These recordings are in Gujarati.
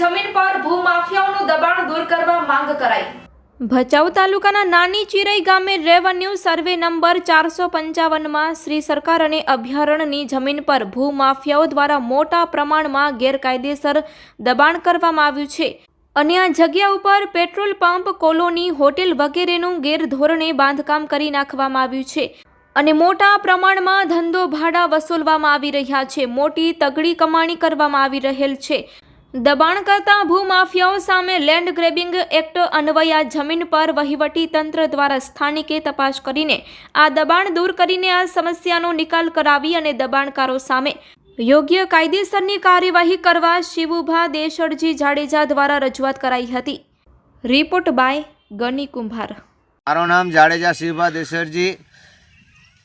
જમીન પર ભૂમાફિયાઓનું દબાણ દૂર કરવા માંગ કરાઈ. ભચાઉ તાલુકાના નાની ચિરઈ ગામે રેવન્યુ સર્વે નંબર ચારસો પંચાવનમાં શ્રી સરકાર અને અભયારણ્યની જમીન પર ભૂમાફિયાઓ દ્વારા મોટા પ્રમાણમાં ગેરકાયદેસર દબાણ કરવામાં આવ્યું છે. અને આ જગ્યા ઉપર પેટ્રોલ પંપ, કોલોની, હોટેલ વગેરેનું ગેરધોરણે બાંધકામ કરી નાખવામાં આવ્યું છે. અને મોટા પ્રમાણમાં ધંધો ભાડા વસૂલવામાં આવી રહ્યા છે. મોટી તગડી કમાણી કરવામાં આવી રહેલ છે. દબાણ કરતા ભૂમાફિયાઓ સામે લેન્ડ ગ્રેબિંગ એક્ટ અન્વયે જમીન પર વહીવટી તંત્ર દ્વારા સ્થાનિકે તપાસ કરીને આ દબાણ દૂર કરીને આ સમસ્યાનો નિકાલ કરાવી અને દબાણકારો સામે યોગ્ય કાયદેસરની કાર્યવાહી કરવા શિવુભા દેશડજી જાડેજા દ્વારા રજૂઆત કરાઈ હતી. રિપોર્ટ બાય ગની કુંભાર. મારું નામ જાડેજા શિવભા દેસરજી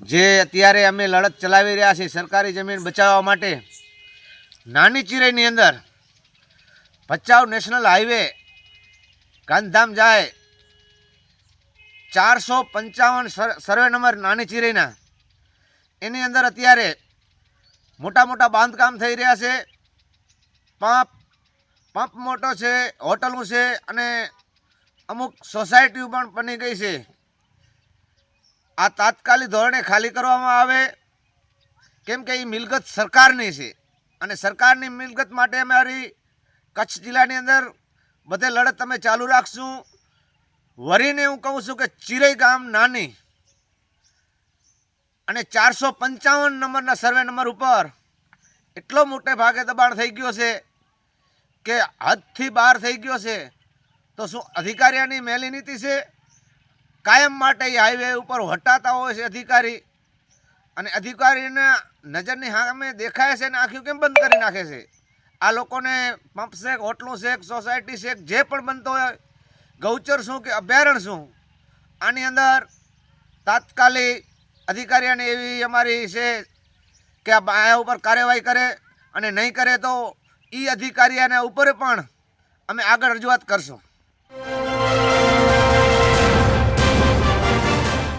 જે અત્યારે અમે લડત ચલાવી રહ્યા છીએ સરકારી જમીન બચાવવા માટે, નાની ચિરાઈની અંદર ભચાઉ નેશનલ હાઈવે, ગાંધીધામ જાય. ચારસો પંચાવન સર- સર્વે નંબર નાની ચિરાઈના એની અંદર અત્યારે મોટા મોટા બાંધકામ થઈ રહ્યા છે. પંપ પંપ મોટો છે હોટલું છે અને અમુક સોસાયટીઓ પણ બની ગઈ છે. આ તાત્કાલિક ધોરણે ખાલી કરવામાં આવે, કેમ કે એ મિલકત સરકારની છે. અને સરકારની મિલકત માટે અમારી કચ્છ જિલ્લાની અંદર બધે લડત અમે ચાલુ રાખશું. વરીને હું કહું છું કે ચિરઈ ગામ નાની અને ચારસો પંચાવન નંબરના સર્વે નંબર ઉપર એટલો મોટે ભાગે દબાણ થઈ ગયો છે કે હદથી બહાર થઈ ગયો છે. તો શું અધિકારીઓની મેલી નીતિ છે? કાયમ માટે એ હાઈવે ઉપર હટાતા હોય છે અધિકારી. અને અધિકારીના નજરની સામે દેખાય છે ને આખું કેમ બંધ કરી નાખે છે? આ લોકોને પંપ શેક, હોટલું શેક, સોસાયટી શેક, જે પણ બનતો હોય, ગૌચર શું કે અભયારણ્ય શું? આની અંદર તાત્કાલિક અધિકારીઓને એવી અમારી છે કે આ ઉપર કાર્યવાહી કરે અને નહીં કરે તો એ અધિકારીઓના ઉપર પણ અમે આગળ રજૂઆત કરશું.